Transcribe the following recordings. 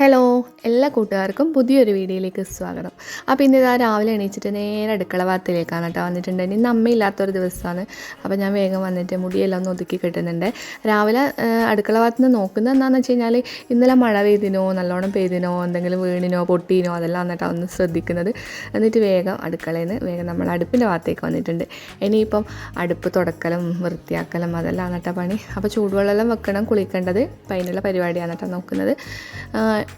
Hello എല്ലാ കൂട്ടുകാർക്കും പുതിയൊരു വീഡിയോയിലേക്ക് സ്വാഗതം. അപ്പോൾ ഇന്ന് ഇതാ രാവിലെ എണീച്ചിട്ട് നേരെ അടുക്കള ഭാഗത്തിലേക്കാണ് കേട്ടോ വന്നിട്ടുണ്ട് ഇന്ന് അമ്മയില്ലാത്തൊരു ദിവസമാണ്. അപ്പോൾ ഞാൻ വേഗം വന്നിട്ട് മുടിയെല്ലാം ഒന്ന് ഒതുക്കി കിട്ടുന്നുണ്ട്. രാവിലെ അടുക്കള ഭാഗത്ത് നിന്ന് നോക്കുന്നത് എന്താണെന്ന് വെച്ച് കഴിഞ്ഞാൽ ഇന്നലെ മഴ പെയ്തിനോ നല്ലോണം പെയ്തിനോ എന്തെങ്കിലും വീണിനോ പൊട്ടീനോ അതെല്ലാം വന്നിട്ടാണ് ഒന്ന് ശ്രദ്ധിക്കുന്നത്. എന്നിട്ട് വേഗം അടുക്കളയിൽ നിന്ന് വേഗം നമ്മൾ അടുപ്പിന്റെ ഭാഗത്തേക്ക് വന്നിട്ടുണ്ട്. ഇനിയിപ്പം അടുപ്പ് തുടക്കലും വൃത്തിയാക്കലും അതെല്ലാം എന്നിട്ടാ പണി. അപ്പോൾ ചൂടുവെള്ളം വെക്കണം കുളിക്കേണ്ടത് അപ്പം അതിനുള്ള പരിപാടിയാണ് കേട്ടോ നോക്കുന്നത്.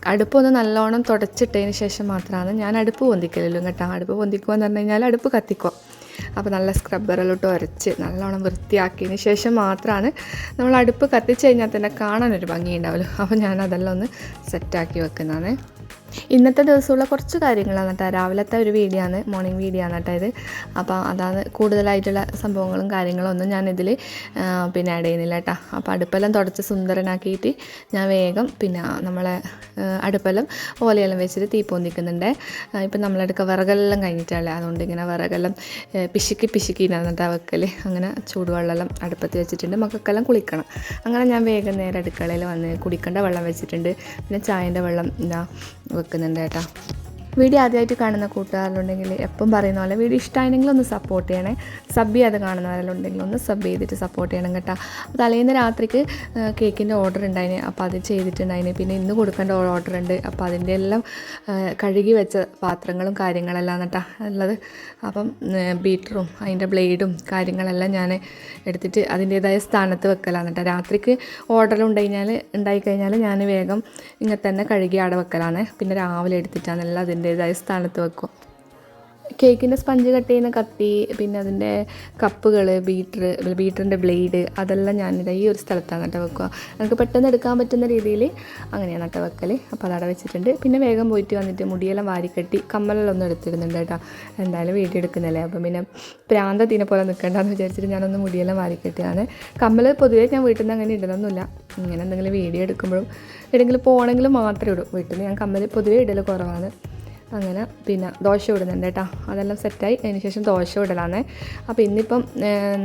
അടുപ്പൊന്ന് നല്ലോണം തുടച്ചിട്ടതിന് ശേഷം മാത്രമാണ് ഞാൻ അടുപ്പ് പൊന്തിക്കലുള്ളൂ കേട്ടോ. അടുപ്പ് പൊന്തിക്കുക എന്ന് പറഞ്ഞു കഴിഞ്ഞാൽ അടുപ്പ് കത്തിക്കുക അപ്പോൾ നല്ല സ്ക്രബ്ബറിലോട്ട് ഉരച്ച് നല്ലോണം വൃത്തിയാക്കിയതിന് ശേഷം മാത്രമാണ് നമ്മൾ അടുപ്പ് കത്തിച്ച് കഴിഞ്ഞാൽ തന്നെ കാണാനൊരു ഭംഗി ഉണ്ടാവുമല്ലോ അപ്പോൾ ഞാൻ അതെല്ലാം ഒന്ന് സെറ്റാക്കി വെക്കുന്നതാണ്. ഇന്നത്തെ ദിവസമുള്ള കുറച്ച് കാര്യങ്ങളാണ് കേട്ടോ. രാവിലത്തെ ഒരു വീഡിയോ ആണ് മോർണിംഗ് വീഡിയോ ആണ് കേട്ടോ ഇത്. അപ്പോൾ അതാണ് കൂടുതലായിട്ടുള്ള സംഭവങ്ങളും കാര്യങ്ങളും ഒന്നും ഞാൻ ഞാനിതിൽ പിന്നെ ആഡ് ചെയ്യുന്നില്ല കേട്ടോ. അപ്പോൾ അടുപ്പെല്ലാം തുടച്ച് സുന്ദരനാക്കിയിട്ട് ഞാൻ വേഗം പിന്നെ നമ്മളെ അടുപ്പെല്ലാം ഓലയെല്ലാം വെച്ചിട്ട് തീ പൊന്തിക്കുന്നുണ്ട്. ഇപ്പം നമ്മളെടുക്കുക വിറകെല്ലാം കഴിഞ്ഞിട്ടല്ലേ? അതുകൊണ്ട് ഇങ്ങനെ വിറകെല്ലാം പിശുക്കി പിശുക്കി എന്നിട്ടാ വെക്കൽ അങ്ങനെ ചൂടുവെള്ളം അടുപ്പത്ത് വെച്ചിട്ടുണ്ട്. മക്കൾക്കെല്ലാം കുളിക്കണം. അങ്ങനെ ഞാൻ വേഗം നേരെ അടുക്കളയിൽ വന്ന് കുടിക്കേണ്ട വെള്ളം വെച്ചിട്ടുണ്ട്. പിന്നെ ചായന്റെ വെള്ളം എന്താ വെക്കുന്നുണ്ട് കേട്ടോ. വീഡിയോ ആദ്യമായിട്ട് കാണുന്ന കൂട്ടുകാരിലുണ്ടെങ്കിൽ എപ്പം പറയുന്ന പോലെ വീഡിയോ ഇഷ്ടമായെങ്കിൽ ഒന്ന് സപ്പോർട്ട് ചെയ്യണേ. സബ് ചെയ്യാതെ കാണുന്നവരിലുണ്ടെങ്കിൽ ഒന്ന് സബ് ചെയ്തിട്ട് സപ്പോർട്ട് ചെയ്യണം കേട്ടോ. തലേന്ന് രാത്രിക്ക് കേക്കിന്റെ ഓർഡർ ഉണ്ടായിന്. അപ്പോൾ അത് ചെയ്തിട്ടുണ്ടായിന്. പിന്നെ ഇന്ന് കൊടുക്കേണ്ട ഓർഡർ ഉണ്ട്. അപ്പോൾ അതിന്റെ എല്ലാം കഴുകി വെച്ച പാത്രങ്ങളും കാര്യങ്ങളെല്ലാം കേട്ടോ ഉള്ളത്. അപ്പം ബീറ്ററും അതിന്റെ ബ്ലേഡും കാര്യങ്ങളെല്ലാം ഞാൻ എടുത്തിട്ട് അതിന്റേതായ സ്ഥാനത്ത് വെക്കലാണ് കേട്ടോ. രാത്രിക്ക് ഓർഡർ ഉണ്ടായിക്കഴിഞ്ഞാൽ ഉണ്ടായിക്കഴിഞ്ഞാൽ ഞാൻ വേഗം ഇങ്ങനെ തന്നെ കഴുകി അവിടെ വെക്കലാണ് പിന്നെ രാവിലെ എടുത്തിട്ടാണ് എല്ലാം അതിന്റേതായ സ്ഥാനത്ത് വെക്കും. കേക്കിന്റെ സ്പഞ്ച് കട്ട് ചെയ്യുന്ന കത്തി പിന്നെ അതിന്റെ കപ്പുകൾ ബീറ്റർ ബീറ്ററിന്റെ ബ്ലേഡ് അതെല്ലാം ഞാനിത് ഈ ഒരു സ്ഥലത്താണ് നട്ട വെക്കുക. നമുക്ക് പെട്ടെന്ന് എടുക്കാൻ പറ്റുന്ന രീതിയിൽ അങ്ങനെയാണ് നട്ട വെക്കൽ അപ്പോൾ അതവിടെ വെച്ചിട്ടുണ്ട്. പിന്നെ വേഗം പോയിട്ട് വന്നിട്ട് മുടിയെല്ലാം വാരിക്കെട്ടി കമ്മലെല്ലാം ഒന്നും എടുത്തിടുന്നുണ്ട് കേട്ടോ. എന്തായാലും വീട്ടിൽ എടുക്കുന്നല്ലേ? അപ്പം പിന്നെ പ്രാന്ത തീനെ പോലെ നിൽക്കണ്ടെന്ന് വിചാരിച്ചിട്ട് ഞാനൊന്ന് മുടിയെല്ലാം വാരിക്കെട്ടിയാണ്. കമ്മൽ പൊതുവേ ഞാൻ വീട്ടിൽ നിന്ന് അങ്ങനെ ഇടുന്നൊന്നുമില്ല ഇങ്ങനെ എന്തെങ്കിലും വീഡിയോ എടുക്കുമ്പോഴും എവിടെയെങ്കിലും പോകണമെങ്കിൽ മാത്രമേ ഇടും. വീട്ടിൽ ഞാൻ കമ്മൽ പൊതുവേ ഇടൽ കുറവാണ്. അങ്ങനെ പിന്നെ ദോശ ഇടുന്നുണ്ട് കേട്ടോ. അതെല്ലാം സെറ്റായി. അതിന് ശേഷം ദോശ ഇടലാണ് അപ്പോൾ ഇന്നിപ്പം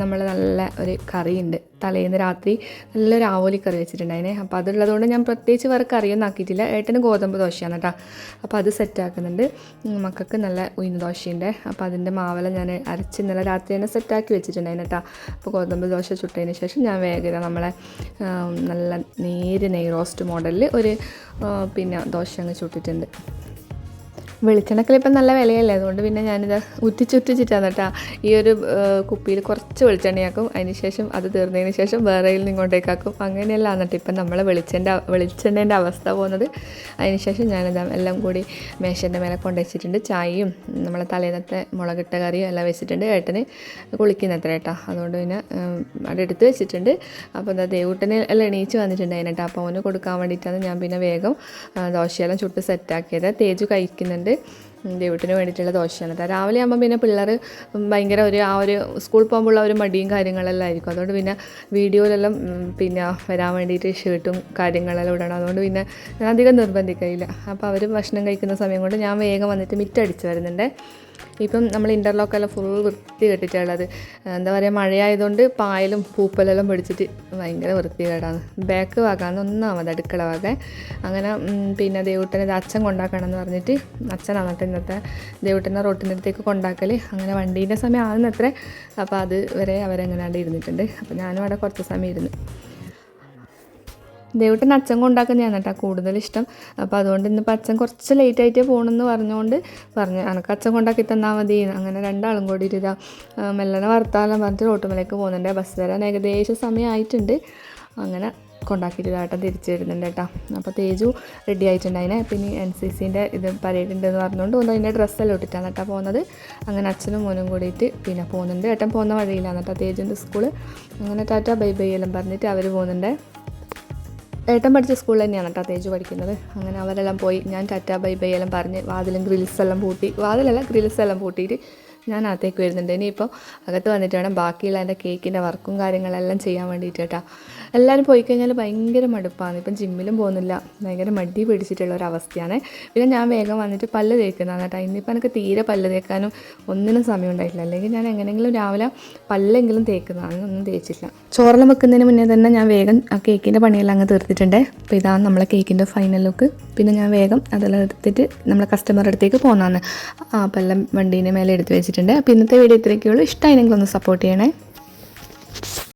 നമ്മൾ നല്ല ഒരു കറിയുണ്ട്. തലേന്ന് രാത്രി നല്ലൊരു ആവോലി കറി വെച്ചിട്ടുണ്ടായിനെ. അപ്പോൾ അതുള്ളതുകൊണ്ട് ഞാൻ പ്രത്യേകിച്ച് വേറെ കറിയൊന്നും ആക്കിയിട്ടില്ല. ഏട്ടന് ഗോതമ്പ് ദോശയാണ് കേട്ടോ. അപ്പോൾ അത് സെറ്റാക്കുന്നുണ്ട് മക്കൾക്ക് നല്ല ഉയർന്ന ദോശയുണ്ട്. അപ്പോൾ അതിന്റെ മാവല ഞാൻ അരച്ച് ഇന്നലെ രാത്രി തന്നെ സെറ്റാക്കി വെച്ചിട്ടുണ്ടായിരുന്നു കേട്ടോ. അപ്പോൾ ഗോതമ്പ് ദോശ ചുട്ടതിന് ശേഷം ഞാൻ വേഗത നമ്മളെ നല്ല നേര് നെയ് റോസ്റ്റ് മോഡലിൽ ഒരു പിന്നെ ദോശ അങ്ങ് ചുട്ടിട്ടുണ്ട്. വെളിച്ചെണ്ണക്കിൽ ഇപ്പം നല്ല വിലയല്ലേ? അതുകൊണ്ട് പിന്നെ ഞാനിത് ഉറ്റിച്ചുറ്റിച്ചിട്ടാണ് കേട്ടോ ഈ ഒരു കുപ്പിയിൽ കുറച്ച് വെളിച്ചെണ്ണയാക്കും. അതിന് ശേഷം അത് തീർന്നതിന് ശേഷം വേറെയിൽ നിന്ന് ഇങ്ങോട്ടേക്കാക്കും. അങ്ങനെയല്ല എന്നിട്ട് ഇപ്പം നമ്മളെ വെളിച്ചെണ്ണ വെളിച്ചെണ്ണേന്റെ അവസ്ഥ പോകുന്നത്. അതിന് ശേഷം ഞാനിത് എല്ലാം കൂടി മേശേന്റെ മേലെ കൊണ്ടുവച്ചിട്ടുണ്ട് ചായയും നമ്മളെ തലേന്നത്തെ മുളകിട്ട കറിയും എല്ലാം വെച്ചിട്ടുണ്ട്. ഏട്ടന് കുളിക്കുന്നത്ര കേട്ടോ അതുകൊണ്ട് പിന്നെ അവിടെ എടുത്ത് വെച്ചിട്ടുണ്ട്. അപ്പോൾ എന്താ ദേവൂട്ടനെ എല്ലാം എണീച്ച് വന്നിട്ടുണ്ട് അതിനെട്ടോ അപ്പോൾ അവന് കൊടുക്കാൻ വേണ്ടിയിട്ടാണ് ഞാൻ പിന്നെ വേഗം ദോശയെല്ലാം ചുട്ട് സെറ്റാക്കിയത് തേജു കഴിക്കുന്നുണ്ട്. ദേവൂട്ടിന് വേണ്ടിയിട്ടുള്ള ദോശയാണ്. കേട്ടോ രാവിലെ ആകുമ്പോൾ പിന്നെ പിള്ളേർ ഭയങ്കര ഒരു ആ ഒരു സ്കൂൾ പോകുമ്പോഴുള്ള ഒരു മടിയും കാര്യങ്ങളെല്ലാം ആയിരിക്കും. അതുകൊണ്ട് പിന്നെ വീഡിയോയിലെല്ലാം പിന്നെ വരാൻ വേണ്ടിയിട്ട് ഷർട്ടും കാര്യങ്ങളെല്ലാം ഇടണം. അതുകൊണ്ട് പിന്നെ ഞാൻ അധികം നിർബന്ധിക്കില്ല അപ്പോൾ അവർ ഭക്ഷണം കഴിക്കുന്ന സമയം കൊണ്ട് ഞാൻ വേഗം വന്നിട്ട് മിറ്റടിച്ച് വരുന്നുണ്ട്. ഇപ്പം നമ്മൾ ഇന്റർലോക്കെല്ലാം ഫുൾ വൃത്തി കെട്ടിട്ടുള്ളത് എന്താ പറയുക മഴയായതുകൊണ്ട് പായലും പൂപ്പലെല്ലാം പിടിച്ചിട്ട് ഭയങ്കര വൃത്തികേടാണ്. ബാക്ക് ഭാഗമാണ് ഒന്നാമത് അടുക്കള ഭാഗം. അങ്ങനെ പിന്നെ ദേവൂട്ടനെ അച്ഛൻ കൊണ്ടാക്കണം എന്ന് പറഞ്ഞിട്ട് അച്ഛനാണ് കേട്ടോ ഇന്നത്തെ ദേവൂട്ടനെ റോട്ടിന്റെ അടുത്തേക്ക് കൊണ്ടാക്കൽ അങ്ങനെ വണ്ടീന്റെ സമയം ആകുന്നത്രേ അപ്പോൾ അത് വരെ അവരെങ്ങനെയാണ്ട് ഇരുന്നിട്ടുണ്ട്. അപ്പോൾ ഞാനും അവിടെ കുറച്ച് സമയം ഇരുന്നു. ദേവട്ടൻ അച്ഛൻ കൊണ്ടാക്കുന്നതാണ് കേട്ടോ കൂടുതൽ ഇഷ്ടം അപ്പോൾ അതുകൊണ്ട് ഇന്നിപ്പോൾ അച്ഛൻ കുറച്ച് ലേറ്റ് ആയിട്ട് പോകണമെന്ന് പറഞ്ഞുകൊണ്ട് പറഞ്ഞു എനക്ക് അച്ഛൻ കൊണ്ടാക്കി തന്നാൽ മതി. അങ്ങനെ രണ്ടാളും കൂടി ഇരുത മെല്ലനെ വർത്താനം പറഞ്ഞിട്ട് റോട്ടുമലേക്ക് പോകുന്നുണ്ട്. ബസ് വരാൻ ഏകദേശം സമയമായിട്ടുണ്ട് അങ്ങനെ കൊണ്ടാക്കിയിട്ട് ഇതാട്ടം തിരിച്ചു വരുന്നുണ്ട് കേട്ടോ. അപ്പോൾ തേജു റെഡി ആയിട്ടുണ്ട് അതിനെ. പിന്നെ എൻ സി സിന്റെ ഇത് പരേഡ് ഉണ്ടെന്ന് പറഞ്ഞുകൊണ്ട് ഒന്ന് അതിന്റെ ഡ്രസ്സെല്ലാം ഇട്ടിട്ടാണ് കേട്ടോ പോകുന്നത്. അങ്ങനെ അച്ഛനും മോനും കൂടിയിട്ട് പിന്നെ പോകുന്നുണ്ട്. ഏട്ടൻ പോകുന്ന വഴിയിലാണ് കേട്ടോ തേജുന്റെ സ്കൂൾ അങ്ങനെ ടാറ്റ ബൈ ബൈ എല്ലാം പറഞ്ഞിട്ട് അവർ പോകുന്നുണ്ട്. ഏട്ടൻ പഠിച്ച സ്കൂളിൽ തന്നെയാണ് കേട്ടോ തേജു പഠിക്കുന്നത്. അങ്ങനെ അവരെല്ലാം പോയി. ഞാൻ ടാറ്റ ബൈ ബൈ എല്ലാം പറഞ്ഞ് വാതിലും ഗ്രിൽസ് എല്ലാം പൂട്ടി. വാതിലല്ല ഗ്രിൽസ് എല്ലാം പൂട്ടിയിട്ട് ഞാൻ അകത്തേക്ക് വരുന്നുണ്ട്. ഇനിയിപ്പോൾ അകത്ത് വന്നിട്ട് വേണം ബാക്കിയുള്ള എന്റെ കേക്കിന്റെ വർക്കും കാര്യങ്ങളെല്ലാം ചെയ്യാൻ വേണ്ടിയിട്ട് കേട്ടോ. എല്ലാവരും പോയി കഴിഞ്ഞാൽ ഭയങ്കര മടുപ്പാണ്. ഇപ്പം ജിമ്മിലും പോകുന്നില്ല. ഭയങ്കര മടി പിടിച്ചിട്ടുള്ള ഒരു അവസ്ഥയാണ്. പിന്നെ ഞാൻ വേഗം വന്നിട്ട് പല്ല് തേക്കുന്നതാണ് കേട്ടോ. ഇന്നിപ്പോൾ എനിക്ക് തീരെ പല്ല് തേക്കാനും ഒന്നിനും സമയം ഉണ്ടായിട്ടില്ല. അല്ലെങ്കിൽ ഞാൻ എങ്ങനെയെങ്കിലും രാവിലെ പല്ലെങ്കിലും തേക്കുന്നതാണ്. ഒന്നും തേച്ചിട്ടില്ല. ചോറെല്ലാം വെക്കുന്നതിന് മുന്നേ തന്നെ ഞാൻ വേഗം ആ കേക്കിന്റെ പണിയെല്ലാം അങ്ങ് തീർത്തിട്ടുണ്ട്. അപ്പോൾ ഇതാണ് നമ്മളെ കേക്കിന്റെ ഫൈനൽ ലുക്ക് പിന്നെ ഞാൻ വേഗം അതെല്ലാം എടുത്തിട്ട് നമ്മളെ കസ്റ്റമറുടെ അടുത്തേക്ക് പോകുന്നതാണ്. ആ പല്ലം വണ്ടീന്റെ മേലെ എടുത്ത് വെച്ചിട്ടുണ്ട് അപ്പോൾ ഇന്നത്തെ വീഡിയോ ഇത്രയൊക്കെയുള്ളൂ. ഇഷ്ടമായി ഒന്ന് സപ്പോർട്ട് ചെയ്യണേ.